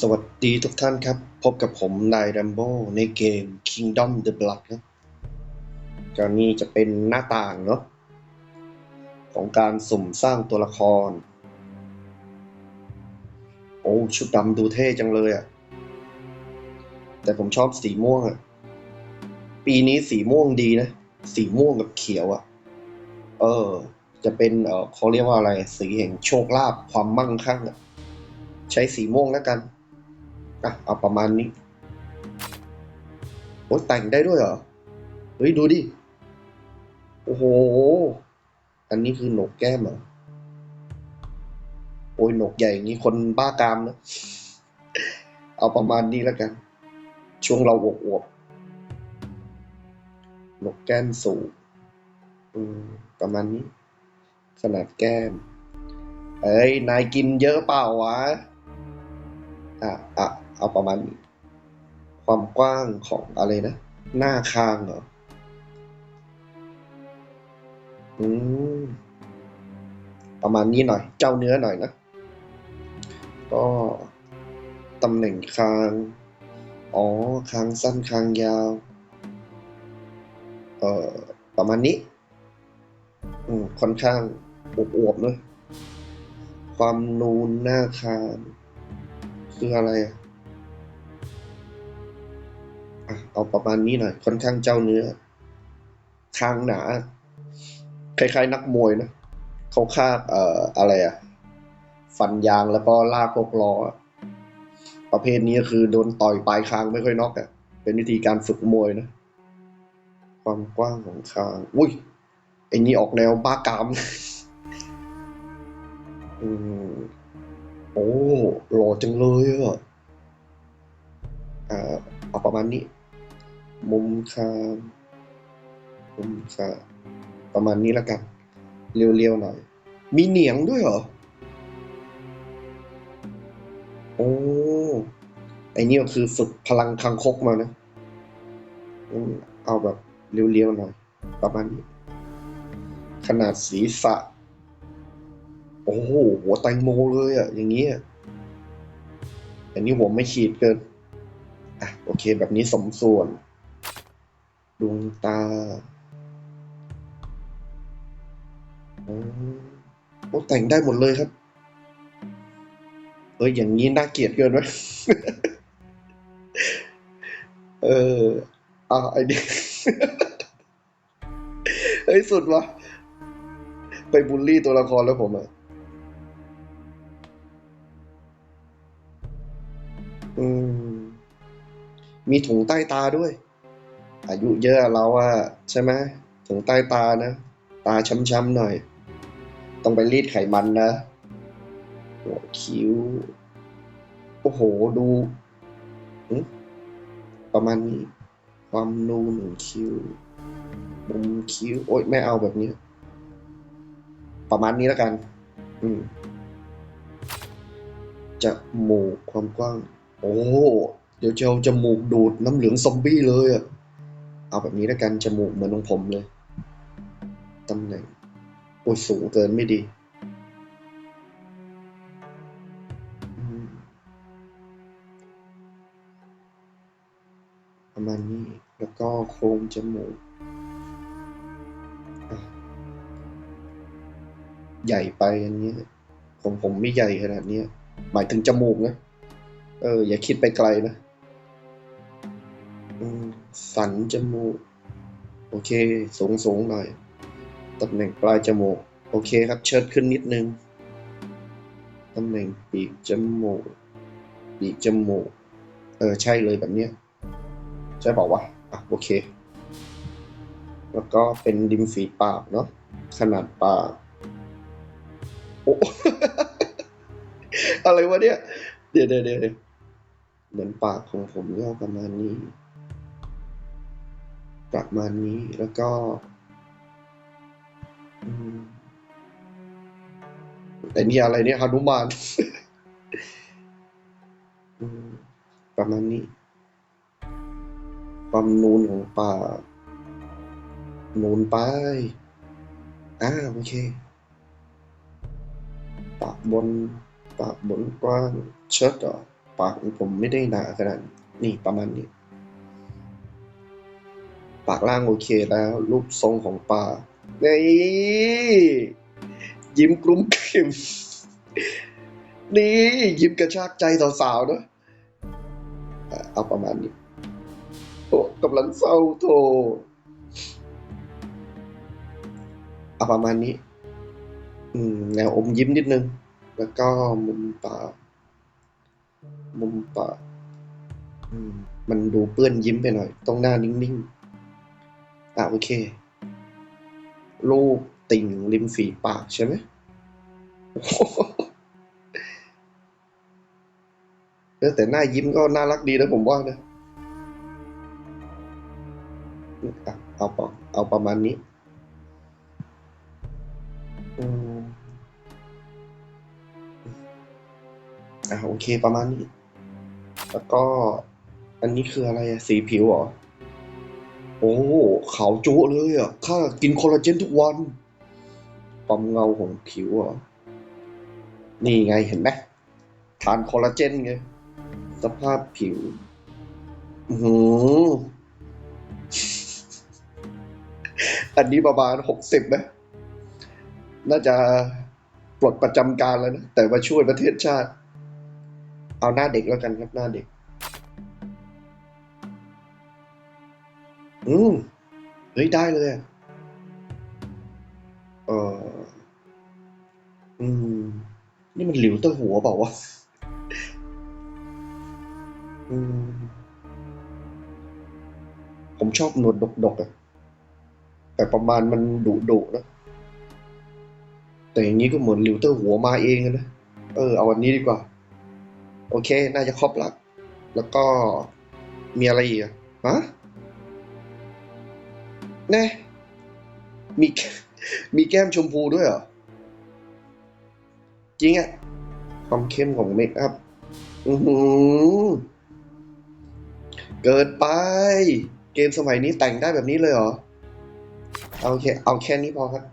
สวัสดีทุกท่านครับ พบกับผมนายแรมโบ้ในเกม Kingdom the Blood ครับก็นี่จะเป็นหน้าต่างเนาะของการสุ่มสร้างตัวละคร โอ้ ชุดดำดูเท่จังเลยอะ่ะแต่ผมชอบสีม่วงอะ่ะปีนี้สีม่วงดีนะ สีม่วงกับเขียวอะ่ะเออ จะเป็นเออเขาเรียกว่าอะไร สีแห่งโชคลาภความมั่งคั่งอะใช้สีม่วงแล้วกัน อะเอาประมาณนี้โอ้ยแต่งได้ด้วยเหรอ เฮ้ย ดูดิ โอ้โห อันนี้คือหนกแก้มเหรอ โอ้ยหนกใหญ่อย่างนี้คนบ้ากามนะ เอาประมาณนี้แล้วกัน ช่วงเราอวบอวบๆหนกแก้มสูงประมาณนี้ ขนาดแก้ม เอ้ย นายกินเยอะเปล่าวะ อะอะ เอาประมาณความกว้างของอะไรนะ หน้าคางเหรอ อืม ประมาณนี้หน่อย เจ้าเนื้อหน่อยนะ ก็ตำแหน่งคาง อ๋อ คางสั้นคางยาว เอ่อ ประมาณนี้ อืม ค่อนข้างอวบๆเนอะความนูนหน้าคาง คืออะไรอะ เอาประมาณนี้หน่อย ค่อนข้างเจ้าเนื้อ คางหนา คล้ายๆ นักมวยนะเขาคาบเอ่ออะไรอะฟันยางแล้วก็ลากพวกล้อประเภทนี้คือโดนต่อยปลายคางไม่ค่อยน็อกอะเป็นวิธีการฝึกมวยนะ ความกว้างของคาง อุ้ยไอ้นี่ออกแนวบ้ากาม อืมโอ้หล่อจังเลยอะอ่าเอาประมาณนี้ มุมคางมุมคางประมาณนี้ล้วกัน เรียวๆหน่อย มีเหนียงด้วยเหรอ โอ้ไอนี่ก็คือฝึกพลังคังคกมานะอืมเอาแบบเรียวๆหน่อย ประมาณนี้ ขนาดศีรษะ โอ้โหหัวแตงโมเลยอะอย่างนี้อันนี้หัวไม่ขีดเกิน อะ โอเค แบบนี้สมส่วน ดวงตาโอ้แต่งได้หมดเลยครับ เอออย่างนี้น่าเกลียดเกินไหมเอออะไอ้นี่เฮ้ยสุดวะไปบูลลี่ตัวละครแล้วผมอะอืม มีถุงใต้ตาด้วย อายุเยอะเราอะใช่ไหมถุงใต้ตานะ ตาช้ำๆหน่อย ต้องไปรีดไขมันนะหัวคิ้ว โอ้โห ดูประมาณนี้ ความนูนของคิ้วมุมคิ้ว โอ๊ยไม่เอาแบบนี้ ประมาณนี้แล้วกัน อืมจมูกความกว้าง โอ้ เดี๋ยวเจะเอาจมูกดูดน้ำเหลืองซอมบี้เลยอะ เอาแบบนี้แล้วกันจมูกเหมือนของผมเลยตำแหน่งโอ้ยสูงเกินไม่ดีประมาณนี้แล้วก็โครงจมูกใหญ่ไปอันนี้ของผมไม่ใหญ่ขนาดนี้หมายถึงจมูกนะ เออ อย่าคิดไปไกลนะ สันจมูก โอเค สูงสูงหน่อย ตำแหน่งปลายจมูก โอเคครับ เชิดขึ้นนิดนึง ตำแหน่งปีกจมูก ปีกจมูก เออ ใช่เลยแบบเนี้ย ใช่บอกว่าวะอะ โอเค แล้วก็เป็นริมฝีปากเนาะ ขนาดปาก โอ้ อะไรวะเนี่ย เดี๋ยวเดี๋ยวเดี๋ยวเหมือนปากของผมก็ประมาณนี้ ประมาณนี้แล้วก็แต่นี่อะไรเนี่ยฮานุมานประมาณนี้ ความนูนของปากนูนไปอ่าโอเคปากบนปากบนกว้างเชิดเหรอปากผมไม่ได้หนาขนาดนี่ประมาณนี้ ปากล่างโอเคแล้ว รูปทรงของปลานี่ยิ้มกลุ้มกลิ่มนี่ ยิ้มกระชากใจสาวๆเนะเอาประมาณนี้โอ้กำลังเศร้าโทเอาประมาณนี้ อืมแนวอมยิ้มนิดนึง แล้วก็มุมปากมุมปากมมันดูเปื้อนยิ้มไปหน่อยต้องหน้านิ่งๆ อะโอเค รูปติ่งริมฝีปากใช่ไหมเออแต่หน้ายิ้มก็น่ารักดีนะผมว่านะอะเอาปอเอาประมาณนี้อืมอะโอเคประมาณนี้ แล้วก็อันนี้คืออะไรอะสีผิวเหรอ โอ้ขาวจุเลยอะข้ากินคอลลาเจนทุกวันความเงาของผิวเหรอนี่ไงเห็นไหมทานคอลลาเจนไงสภาพผิวอือหืออันนี้ประมาณหกสิบนะ น่าจะปลดประจำการแล้วนะ แต่มาช่วยประเทศชาติ เอาหน้าเด็กแล้วกันครับหน้าเด็ก อืมเฮ้ยได้เลยเอออืม นี่มันหลิวเตอร์หัวเปล่าวะอืม ผมชอบหนวดดกๆอะแต่ประมาณมันดุดุนะ แต่อย่างนี้ก็เหมือนหลิวเตอร์หัวมาเองนะ เออ เอาวันนี้ดีกว่า โอเค น่าจะครบละ แล้วก็มีอะไรอีกอะฮะ น่มีมีแก้มชมพูด้วยเหรอ จริงอะความเข้มของเมคอัพอือหือเกิดไป เกมสมัยนี้แต่งได้แบบนี้เลยเหรอ เอาแค่เอาแค่นี้พอครับ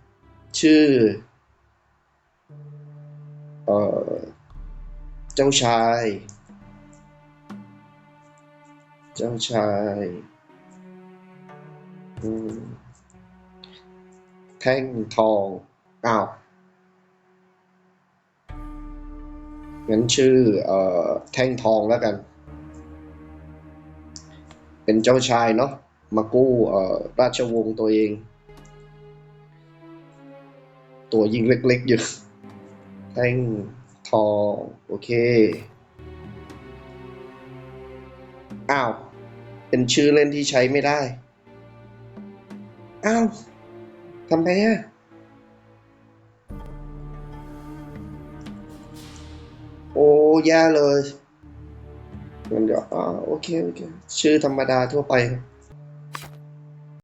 ชื่อ เอ่อ เจ้าชาย เจ้าชาย แท่งทองอ้าวงั้นชื่อเอ่อแท่งทองแล้วกัน เป็นเจ้าชายเนาะมากู้เอ่อราชวงศ์ตัวเอง ตัวยิงเล็กๆอยู่แท่งทองโอเคอ้าวเป็นชื่อเล่นที่ใช้ไม่ได้ อ้าวทำไงอะโอ้แย่เลยมันเดี๋ยวอ่าโอเค โอเค ชื่อธรรมดาทั่วไปครับ